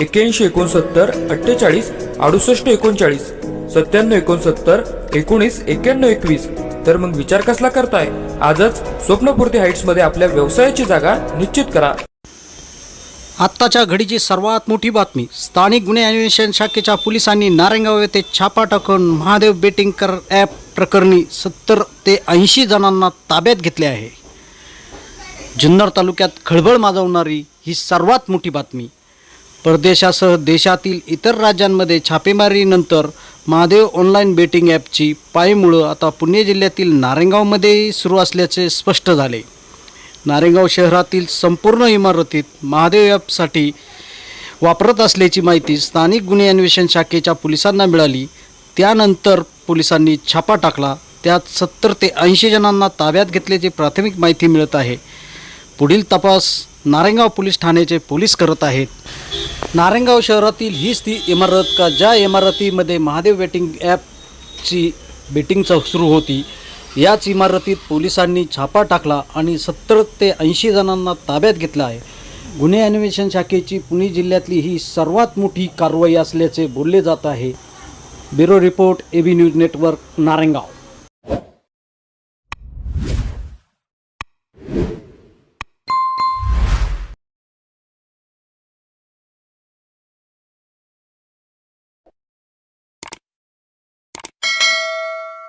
एक्क्याऐंशी एकोणसत्तर अठ्ठेचाळीस अडुसष्ट एकोणचाळीस सत्त्याण्णव एकोणसत्तर एकोणीस एक्क्याण्णव एकवीस. तर मग विचार कसला करताय? आजच स्वप्नपूर्ती हाईट्समध्ये आपल्या व्यवसायाची जागा निश्चित करा. आत्ताच्या घडीची सर्वात मोठी बातमी स्थानिक गुन्हे अन्वेषण शाखेच्या पोलिसांनी नारायणगाव येथे छापा टाकून महादेव बेटिंगकर ॲप प्रकरणी सत्तर ते ऐंशी जणांना ताब्यात घेतले आहे. जुन्नर तालुक्यात खळबळ माजवणारी ही सर्वात मोठी बातमी. परदेशासह देशातील इतर राज्यांमध्ये छापेमारीनंतर महादेव ऑनलाईन बेटिंग ॲपची पायमुळं आता पुणे जिल्ह्यातील नारायणगावमध्ये सुरू असल्याचे स्पष्ट झाले. नारेगाव शहरातील संपूर्ण इमारतीत महादेव ॲपसाठी वापरत असल्याची माहिती स्थानिक गुन्हे अन्वेषण शाखेच्या पोलिसांना मिळाली. त्यानंतर पोलिसांनी छापा टाकला. त्यात सत्तर ते ऐंशी जणांना ताब्यात घेतल्याची प्राथमिक माहिती मिळत आहे. पुढील तपास नारेगाव पोलीस ठाण्याचे पोलीस करत आहेत. नारायणगाव शहरातील हीच ती इमारत का ज्या इमारतीमध्ये महादेव वेटिंग ॲपची बेटिंग सुरू होती याच इमारतीत पोलिसांनी छापा टाकला आणि सत्तर ते ऐंशी जणांना ताब्यात घेतलं आहे. गुन्हे अन्वेषण शाखेची पुणे जिल्ह्यातली ही सर्वात मोठी कारवाई असल्याचे बोलले जात आहे. Bureau report A B news network Narayangaon